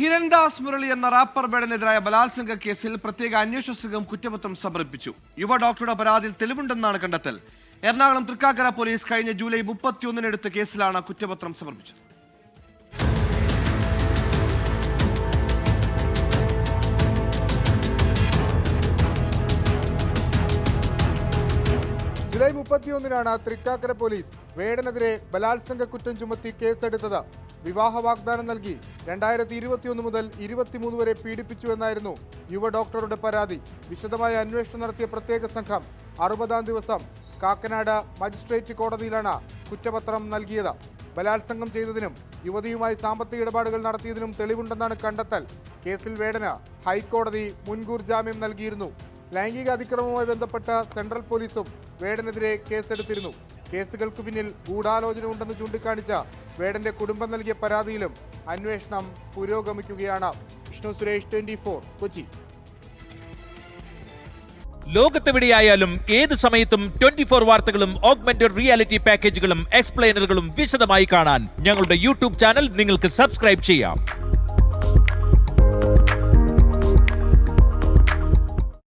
ഹിരൺദാസ് മുരളി എന്ന റാപ്പർ വേടനെതിരായ ബലാത്സംഗ കേസിൽ പ്രത്യേക അന്വേഷണ സംഘം കുറ്റപത്രം സമർപ്പിച്ചു. യുവ ഡോക്ടറുടെ പരാതിയിൽ തെളിവുണ്ടെന്നാണ് കണ്ടെത്തൽ. എറണാകുളം തൃക്കാക്കര പോലീസ് കഴിഞ്ഞ ജൂലൈ മുപ്പത്തിയൊന്നിന് എടുത്ത കേസിലാണ് കുറ്റപത്രം സമർപ്പിച്ചത്. ജൂലൈ മുപ്പത്തിയൊന്നിനാണ് തൃക്കാക്കര പോലീസ് വേടനെതിരെ ബലാത്സംഗ കുറ്റം ചുമത്തി കേസെടുത്തത്. വിവാഹ വാഗ്ദാനം നൽകി രണ്ടായിരത്തി ഇരുപത്തിയൊന്ന് മുതൽ ഇരുപത്തിമൂന്ന് വരെ പീഡിപ്പിച്ചു എന്നായിരുന്നു യുവ ഡോക്ടറുടെ പരാതി. വിശദമായ അന്വേഷണം നടത്തിയ പ്രത്യേക സംഘം അറുപതാം ദിവസം കാക്കനാട് മജിസ്ട്രേറ്റ് കോടതിയിലാണ് കുറ്റപത്രം നൽകിയത്. ബലാത്സംഗം ചെയ്തതിനും യുവതിയുമായി സാമ്പത്തിക ഇടപാടുകൾ നടത്തിയതിനും തെളിവുണ്ടെന്നാണ് കണ്ടെത്തൽ. കേസിൽ വേടന് ഹൈക്കോടതി മുൻകൂർ ജാമ്യം നൽകിയിരുന്നു. ലൈംഗിക അതിക്രമവുമായി ബന്ധപ്പെട്ട സെൻട്രൽ പോലീസും വേടനെതിരെ കേസെടുത്തിരുന്നു. കേസുകൾക്ക് പിന്നിൽ ഗൂഢാലോചന ഉണ്ടെന്ന് ചൂണ്ടിക്കാണിച്ച വേടന്റെ കുടുംബം നൽകിയ പരാതിയിലും അന്വേഷണം പുരോഗമിക്കുകയാണ്. വിഷ്ണു സുരേഷ് ട്വന്റി കൊച്ചി. ലോകത്തെവിടെയായാലും ഏത് സമയത്തും ട്വന്റി ഫോർ വാർത്തകളും ഓഗ്മെന്റഡ് റിയാലിറ്റി പാക്കേജുകളും എക്സ്പ്ലെയിനറുകളും വിശദമായി കാണാൻ ഞങ്ങളുടെ യൂട്യൂബ് ചാനൽ നിങ്ങൾക്ക് സബ്സ്ക്രൈബ് ചെയ്യാം.